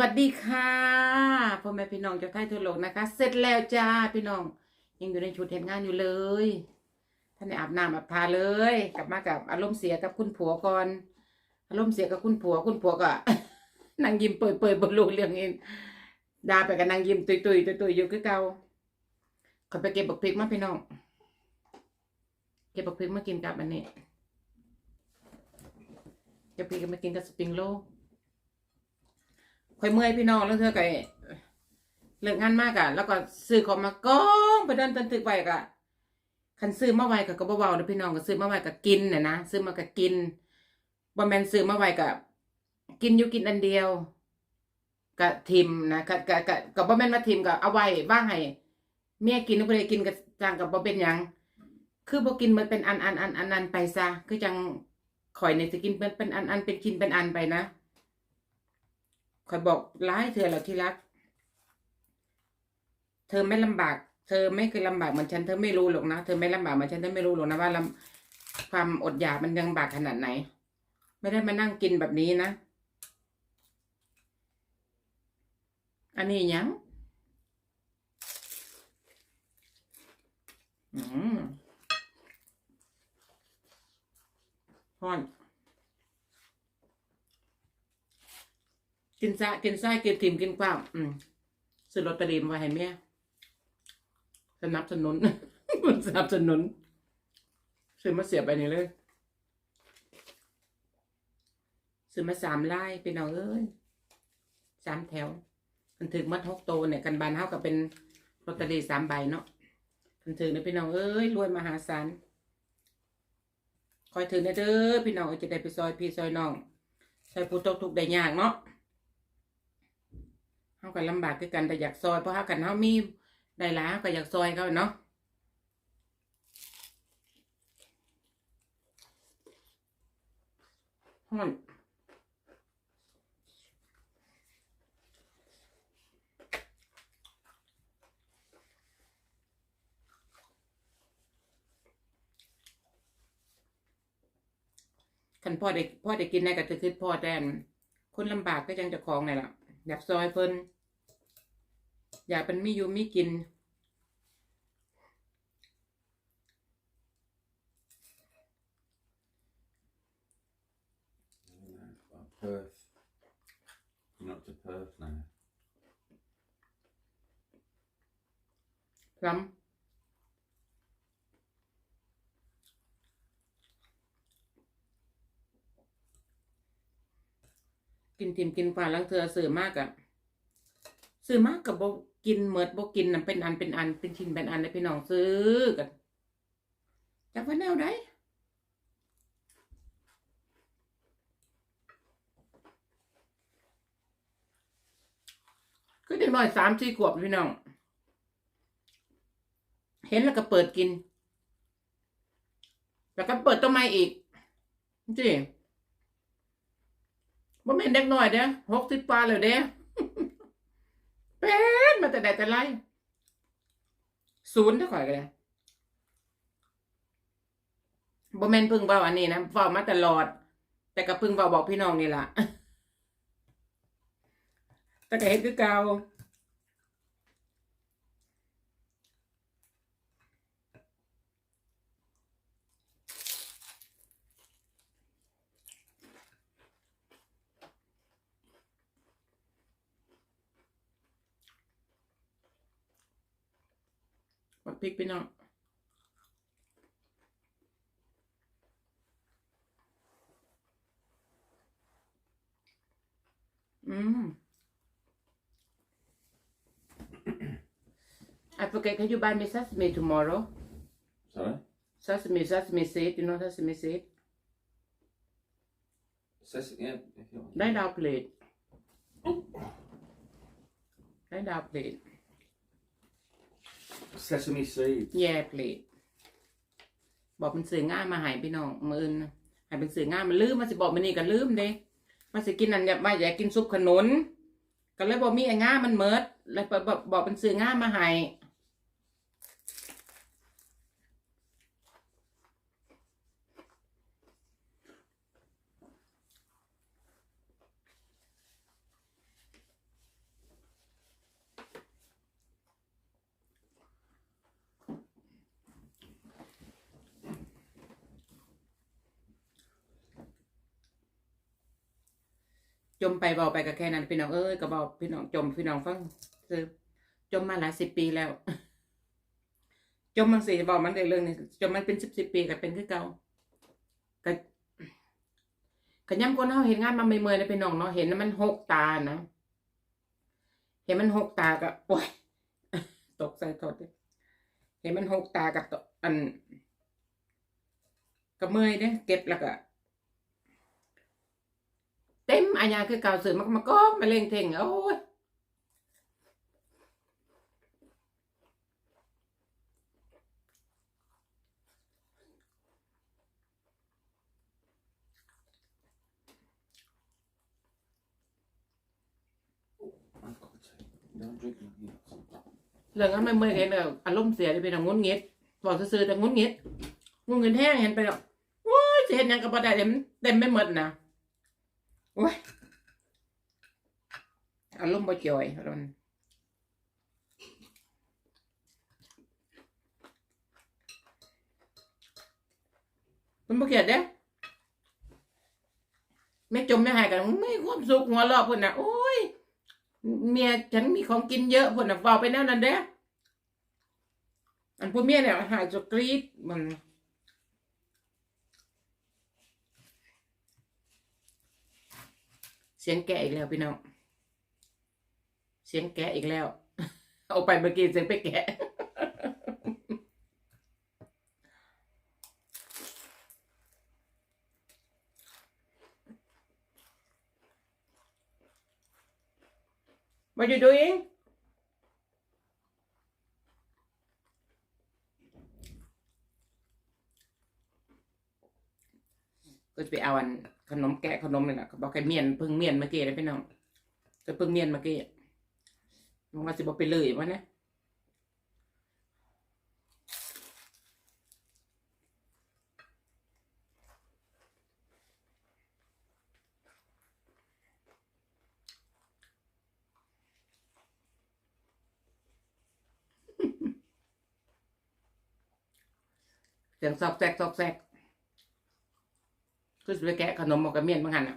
วัสดีค่ะพ่อแม่พี่น้องจ้าไทยทั่วโลกนะคะ เสร็จแล้วจ้าพี่น้อง ยังอยู่ในชุดเห็นงานอยู่เลยท่านได้อาบน้ำอาบทาเลย กลับมากับอารมณ์เสียกับคุณผัวก่อน อารมณ์เสียกับคุณผัวคุณผัวก็นางยิ้มเปิดเปิดบรูเรื่องเองดาไปกับนางยิ้มตุยตุยตุยตุยอยู่คือเก่าขอไปเก็บบักพริกมาพี่น้อง เก็บบักพริกมากินกับอันนี้เก็บพริกมากินกับสปริงโล ข่อยเมื่อยพี่น้องแล้วเธอก็เลิกงานมากอะแล้วก็ซื้อของมากองไปเดินตันตึกไปกะคันซื้อมาไว้กับก็เบาๆเด้อพี่น้องก็ซื้อมาไว้กับกินน่ะนะซื้อมากับกินบ่แมนซื้อมาไว้กับกินอยู่กินอันเดียวกะทิมนะกะกะกะก็บ่แมนว่าทิมก็เอาไว้บ้างให้เมียกินบ่ได้กินก็จังก็บ่เป็นยังคือบ่กินมันเป็นอันอันอันอันอันไปซะคือจังข่อยเนี่ยสิกินเป็นเป็นอันอันเป็นกินเป็นอันไปนะ คอยบอกร้ายเธอแล้วที่รัก เธอไม่ลำบาก เธอไม่เคยลำบากเหมือนฉันเธอไม่รู้หรอกนะเธอไม่ลำบากเหมือนฉันเธอไม่รู้หรอกนะว่าลำความอดอยากมันยังบากขนาดไหน ไม่ได้มานั่งกินแบบนี้นะ อันนี้ยังอืมฮอน กินซะกินไส้กินถิ่มกินกว้างอืมซื้อลอตเตอรี่มาไว้ให้แม่สนับสนุน สนับสนุนซื้อมาเสียบไปนี่เลยซื้อมาสามไร่พี่น้องเอ้ยสามแถวมันถึงมัดหกโตเนี่ยกันบานเท่ากับเป็นลอตเตอรี่สามใบเนาะมันถึงเนี่ยพี่น้องเอ้ยรวยมหาศาลคอยถึงนะเด้อพี่น้องจะได้ไปซอยพี่ซอยน้องซอยผู้ตกทุกข์ได้ยากเนาะ ก็ลำบากคือกันแต่อยากซอยเพราะเฮากันเฮามีได้หลายเฮาก็อยากซอยเขาเนาะฮ้อนคันพ่อได้พ่อได้กินได้ก็จะคือพ่อแต่นคนลำบากก็ยังจะของนี่ล่ะอยากซอยเพิ่น อยากเป็นมีอยู่มีกิน Well, Perth. Coming up to Perth now. พร้ำกินทิมกินปลาลังเธอสื่อมา กินเมิดโบกินน่ะเป็นอันเป็นอันเป็นชิ้นเป็นอันเลยพี่น้องซื้อกันจากว่าแนวได้คือเด็กน้อยสามสี่ขวบพี่น้อง เห็นแล้วก็เปิดกิน แล้วก็เปิดต้นไม้อีกจริงบ่แม่นเด็กน้อยเด้อหกสิบปาเลยเด้อเป็น มาแต่ใดแต่ไรศูนย์เท่าข่อยกันเลยบ่แม่นพึ่งเบาอันนี้นะเฝ้ามาตลอด แต่ก็พึ่งเบาบอกพี่น้องนี่ล่ะแต่ก็เฮ็ดคือเก่า พริกพี่น้องอืม I forget can you buy me sesame tomorrow Sorry? sesame sesame seed you know sesame seed Ses- yeah, if you want. ได้ดาวเพลทได้ดาวเพลท Sesame seeds. แย่เลทบอกเป็นสื่อง่ายมาใหายพี่น้องมืออื่นนะใหายเป็นสื่อง่ายมันลืมมาสิบอกมันนี่ก็ลืมเด้มาสิกินอันอยากมาอยากกินซุปขนุนก็เลยบอกมีไอ้ง่ามันเมิดเลยบอกบอกเป็นสื่อง่ายมาใหาย จมไปเบาไปก็แค่นั้นพี่น้องเอ้ยก็บอกพี่น้องจมพี่น้องฟังคือจมมาหลายสิบปีแล้ว จมมันสิบอกมันเรื่องนี้จมมันเป็นสิบสิบปีก็เป็นคือเก่าก็ก็ย้ำคนเขาเห็นงานมาเมื่อยๆนะพี่น้องเนาะเห็นมันหกตานะเห็นมันหกตาก็โอ้ยตกใจทอดเลยเห็นมันหกตากับตอันก็เมื่อยเด้เก็บแล้วก็ เต็มอาญาคือเก่าสื่อมากมาก็มาเล่งเท่งโอ้ยเรื่องนั้นไม่เมื่อยเห็นแล้วอารมณ์เสียเลยเป็นงุนงิดบอกซื่อๆแต่งุนงิดงุนเงินแห้งเห็นไปแล้วโอ้ยจะเห็นยังกับบ่ได้เต็มเต็มไม่หมดนะ โอ้ยอารมณ์บ่จ่อยแล้วมันมันบ่เกลียดเด้ไม่จมไม่หายกันไม่ความสุขหัวเราะเพิ่นนะโอ้ย เมียฉันมีของกินเยอะเพิ่นนะเว้าไปแนวนั้นเด้อันพวกเมียเนี่ยหายจะกรีดมัน สียงแกะอีกแล้วพี่น้อง เสียงแกะอีกแล้ว เอาไปเมื่อกี้เสียงไปแกะ What you doing? ก็จะ แกะขนมนี่แหละบอกให้เมียนเพึ่งเมียนมื่อกี้เลยพี่น้องก็เพึ่งเมียนมื่อกี้มันว่าสิบอกไปเลยวะเนี่ยเสียงซอกแซกซอกแซก ก็จะไปแกะขนมออกกับเมียนบางหันอะ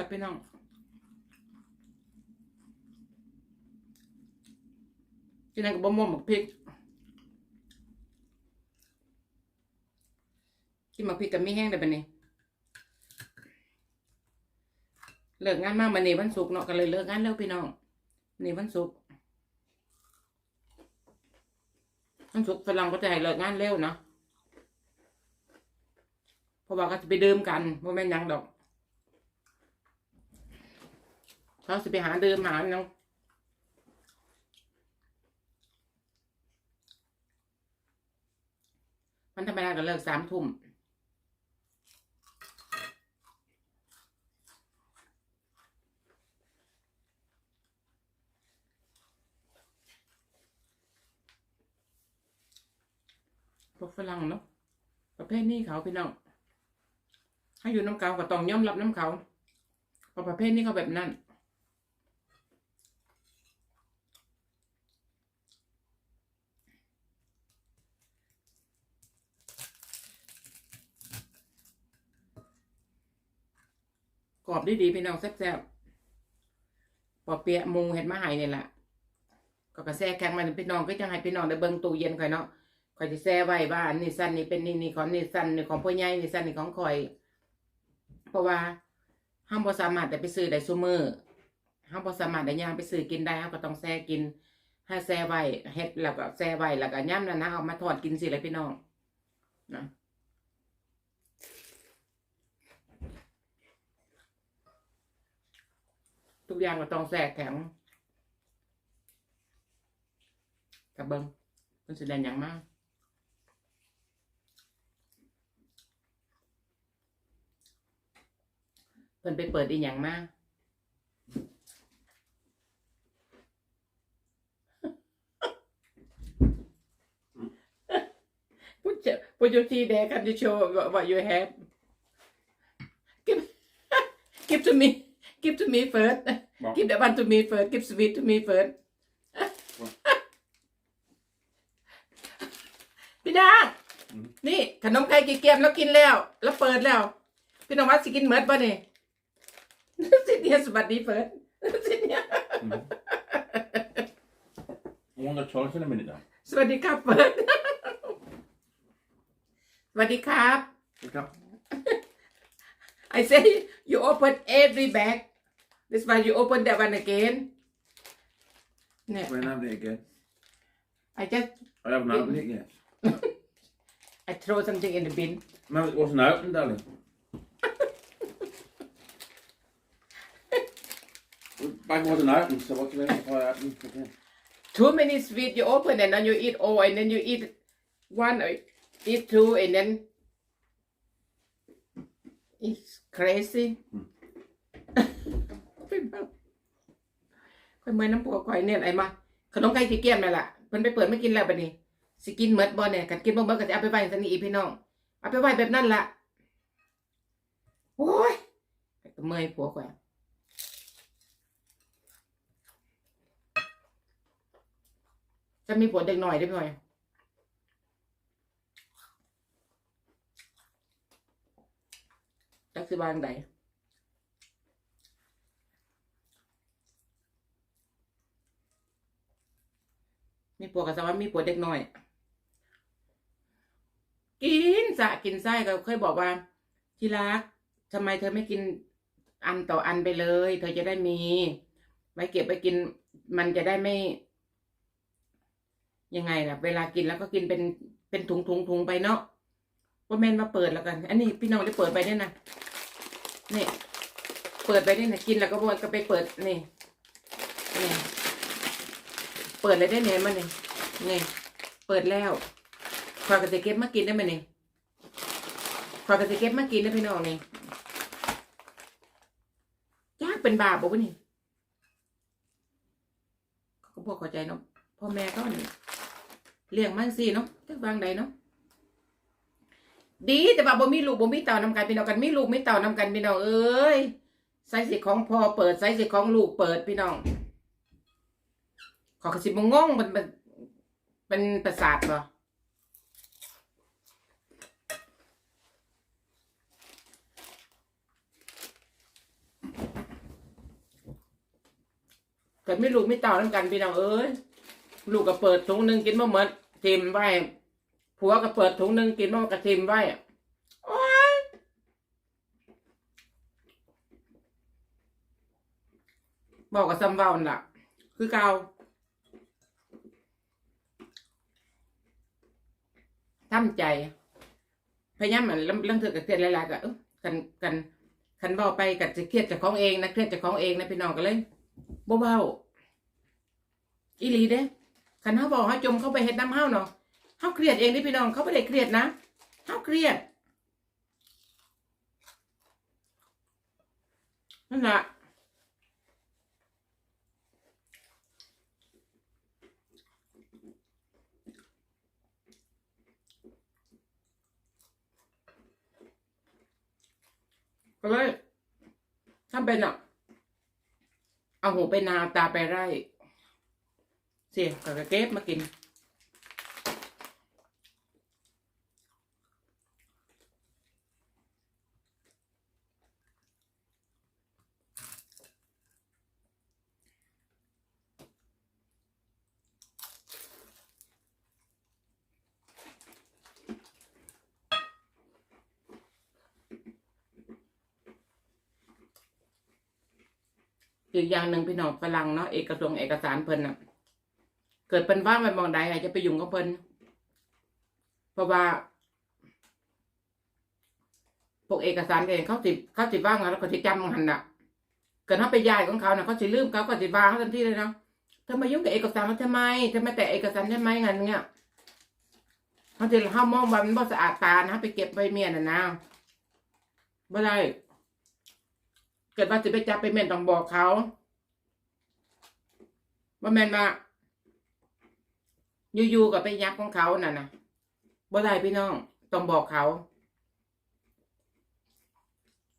จับไปน้องกินอะไรกับบะม่วงหมกพริกกินหมกพริกกับมีแห้งได้ปะนี่เลิกงานมากมันนี่วันศุกร์เนาะก็เลยเลิกงานเร็วพี่น้องวันนี่วันศุกร์วันศุกร์ฝรั่งก็จะให้เลิกงานเร็วเนาะเพราะว่าก็จะไปดื่มกันว่าแม่นหยังดอก เขาสิไปหาเดิมหาเนาะมันธรรมดาก็เลิกสามทุ่มพวกฝรั่งเนาะประเภทนี้เขาพี่น้องให้อยู่น้ำเกาก็ต้องย่อมรับน้ำเขาเพราะประเภทนี้เขาแบบนั้น กรอบดีๆพี่น้องแซ่บๆปอเปียะมูเห็ดมาให้นี่แหละก็กระแซ่แข็งมันพี่น้องก็จะให้พี่น้องได้เบิ่งตู้เย็นข่อยเนาะข่อยจะแซ่ไว้ว่าอันนี่สั้นนี่เป็นนี่นี่ของนี่สั้นนี่ของพ่อใหญ่นี่สั้นนี่ของข่อย เพราะว่าห้ามบ่สามารถได้ไปซื้อได้ซุมื้อห้ามบ่สามารถได้ย่างไปซื้อกินได้เฮาก็ต้องแซ่กินให้แซ่ไว้เฮ็ดแล้วก็แซ่ไว้แล้วก็ย่ำนั้นนะเอามาทอดกินสิเลยพี่น้องนะ ทุกอย่างก็ต้องแสกแถงกับเบิ้งมันนสีแดงอย่างมากเพิ่นไปเปิดอีกอย่างมากพูดจบพูดอยู่ที่เด็กกันที่โชว์ว่าอยู่แฮป give give to มี Give to me first. What? Give that one to me first. Give sweet to me first. พี่นางอืมนี่ขนมไข่กี่เกียมแล้วกินแล้ว แล้วเปิดแล้ว พี่น้องว่าสิกินเหมือนป่ะนี่สิเนี่ยสวัสดีเฟิร์สสิเนี่ย Mm. I want the choice in a minute now. สวัสดีครับเฟิร์สสวัสดีครับ Look up. I say you open every bag. This one, you open that one again. No. When I'm it again. I just. I haven't opened it yet. I throw something in the bin. No, it wasn't open, darling. Bag wasn't open, so what do you mean if I open it again? Too many sweets. you open and then you eat all, and then you eat one, or eat two, and then it's crazy. Hmm. เป็นแบบค่อยเมื่อยน้ำปัวค่อยเนี่ยไอ้มาขนมไก่ที่เกียมนั่นแหละเพิ่นไปเปิดไม่กินแล้วบัดนี้สิกินเมดบ่เนี่ยกันกินบ่เมดก็จะเอาไปไว้ซะนี่พี่น้องเอาไปไว้แบบนั้นล่ะโอ้ยก็เมื่อยผัวข่อยจะมีผัวเด็กหน่อยได้ไหมจักสิบางใด มีผัวกับสวัสดิ์มีผัวเด็กน่อย กินสะกินไส้ก็เคยบอกว่า ที่รักทำไมเธอไม่กินอันต่ออันไปเลย เธอจะได้มีไว้เก็บไว้กิน มันจะได้ไม่ยังไงล่ะ เวลากินแล้วก็กินเป็นเป็นถุงถุงถุงไปเนาะว่าแม่นมาเปิดแล้วกัน อันนี้พี่น้องได้เปิดไปด้วยนะนี่เปิดไปด้วยนะกินแล้วก็วนก็ไปเปิดนี่นี่ เปิดเลยได้เนี่ยมันนี่นี่เปิดแล้วขอยกระเก็บมากินได้ไหมนี่ขอยกระเก็บมากินได้พี่น้องนี่ยากเป็นบาปบอกว่านี่เขาก็บอกเข้าใจเนาะพ่อแม่เขานี่เลี้ยงมันสิเนาะจักบางใดเนาะดีแต่ว่าบ่มีลูกบ่มีเต่านำกันพี่น้องกันมีลูกมีเต่านำกันพี่น้องเอ้ยไซสิของพ่อเปิดไซสิของลูกเปิดพี่น้อง ขอกระสิบงงมันเป็นเป็นประสาทบ่เกิดไม่ลูกไม่เต่าน้ำกันพี่น้องเอ้ยลูกก็เปิดถุงหนึ่งกินมาเหมือนทิมไว้ผัวก็เปิดถุงหนึ่งกินมากระทิมไว้โอ๊ยบอกกับซัมเบาน่ะ คือเกา ทำใจ พยายามมันเรื่องเถือกับเครียดหลายๆก็กันกันคันเบาไปกับจะเครียดจากของเองนะเครียดจากของเองนะพี่น้องก็เลยบ่เบาอีหลีเด้คันเฮาบอกเฮาจมเข้าไปเฮ็ดน้ำเฮาเนาะเฮาเครียดเองนี่พี่น้องเขาไม่ได้เครียดนะเฮาเครียดนั่นแหละ เลยทำเป็นอะเอาหูไปนาตาไปไร่ เสียกับกระเก็บมากิน อีกอย่างหนึ่งพี่น้องฝรั่งเนาะเอกกระทรวงเอกสารเพิ่นน่ะ เกิดเป็นว่างไปมองใดอาจจะไปยุ่งกับเพิ่นเพราะว่าพวกเอกสารเองเขาสิเขาสิว่างแล้วเขาสิจำมันน่ะเกิดเขาไปย้ายของเขาน่ะเขาสิลืมเขาก็สิว่างเขาทันทีเลยเนาะเธอมายุ่งกับเอกสารเขาทำไมเธอมาแต่เอกสารทำไมงั้นเงี้ยเขาจะเขามองว่ามันบ่สะอาดตานะไปเก็บใบเมียน่ะนะบ่ได้ กิดว่าสิไปจับไปแม่นต้องบอกเขา ว่าแม่นว่าอยู่ๆกับไปยับของเขาน่ะนะบ่ได้พี่น้องต้องบอกเขา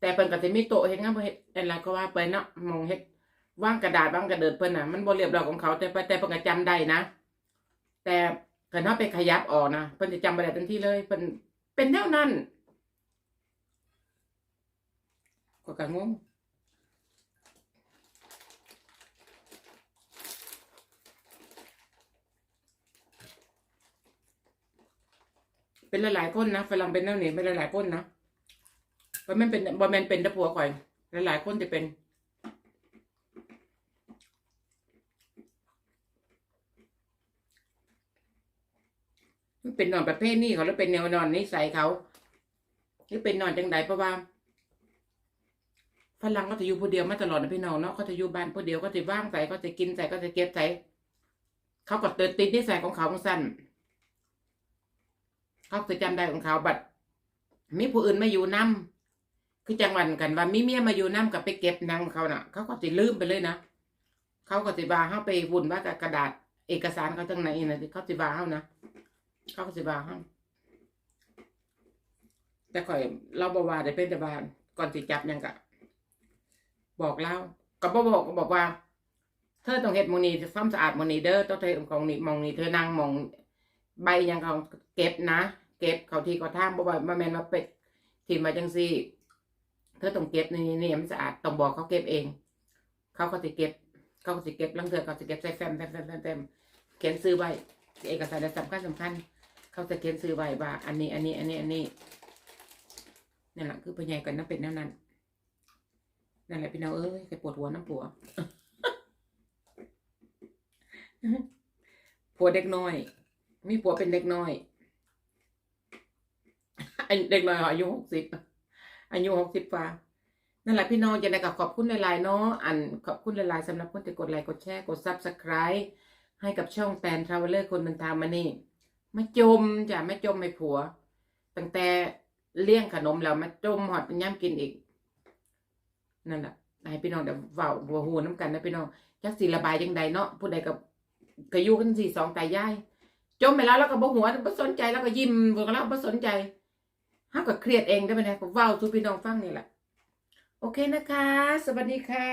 แต่เพิ่นก็สิมีโต๊ะเฮ็ดงานบ่เฮ็ดอะไรก็ว่าไปเนาะมองเฮ็ดว่างกระดาษว่างกระเดิดเพิ่นน่ะมันบ่เรียบร้อยของเขา แต่แต่แต่เพิ่นก็จำได้นะ แต่ก็เนาไปขยับออกนะเพิ่นจะจำบ่ได้ทันทีเลยเพิ่นเป็นแนวนั้นก็ก็งง เป็นหลายๆคนนะฝรั่งเป็นแนวนี้เป็นหลายๆคนนะบ่แมนเป็นบ่แมนเป็นต่ผัวข่อยหลายๆคนจะเป็นมันเป็นนอนประเภทนี้เขาแล้วเป็นแนวนอนนิสัยเขาหรือเป็นนอนจังใดเพราะว่าฝรั่งก็จะอยู่ผู้เดียวมาตลอดนะพี่น้องเนาะเขาจะอยู่บ้านผู้เดียวก็จะว่างใส่ก็จะกินใส่ก็จะเก็บใส่เขาก็เติดติดนิสัยของเขาของสั้น เขาจะจำได้ของเขาบัดมีผู้อื่นมาอยู่นํคือจังหวันกันว่ามีเมียมาอยู่นํกับไปเก็บนางเขาน่ะ เขาก็จะลืมไปเลยนะเขาก็จะบาเขาไปวุ่นว่ากับกระดาษ เอกสารเขาทั้งไหนนะเขาจะบาเขานะเขาก็สิบาห้องแต่ข่อยเราบอว่าได้เป็นแต่บานก่อนสิจับยังกะ บอกเล่าก็บอบอกก็บอกว่า เธอต้องเฮ็ดมองนี้ความสะอาดมองนี้เด้อต้องเธอของนี้มองนี้เธอนั่งมองใบยังเขาเก็บนะ เก็บเขาที่เขาทางบ่ว่มาแมนมาเป็ดถิ่มมาจังซี่ เธอต้องเก็บนี่นี่มันสะอาดต้องบอกเขาเก็บเอง เขาก็สิเก็บ เขาก็สิเก็บลังเถือเขาสิเก็บใส่แฟ้มแฟ้มแฟ้มแฟ้มแฟ้มเขียนซื้อไว้เอกสารสำคัญสำคัญ เขาจะเขียนซื้อไว้ว่า อันนี้ อันนี้ อันนี้ อันนี้นั่นแหละคือปัญญากันนั่นเป็นแนวนั้นนั่นแหละพี่น้องเอ้ยใครปวดหัวน้ำปัวผัวเด็กน้อย มีผัวเป็นเด็กน้อย เด็กน้อยอายุหกสิบอายุหกสิบฟ้านั่นแหละพี่น้องจะได้กับขอบคุณหลายๆเนาะอันขอบคุณหลายๆสำหรับคนที่กดไลค์กดแชร์กดซับสไคร b e ให้กับช่องแตนทราเวลเลอร์คนเดินทางมานี่มาจมจ้ะมาจมไม่ผัว ตั้งแต่เลี้ยงขนมแล้วมาจมหอดเป็นย่ำกินอีก นั่นแหละให้พี่น้องเดี๋ยวเฝ้าบัวหูน้ำกันนะพี่น้องจักสีระบายยังใดเนาะผู้ใดกับกอยู่กันสี่สองตายายจมไปแล้วแล้วก็บ่หัวบ่สนใจแล้วก็ยิ้มพวกเราบ่สนใจ ห้าก็เครียดเองได้ไหมนะก็เว้าทุกพี่น้องฟังนี่แหละ โอเคนะคะ สวัสดีค่ะ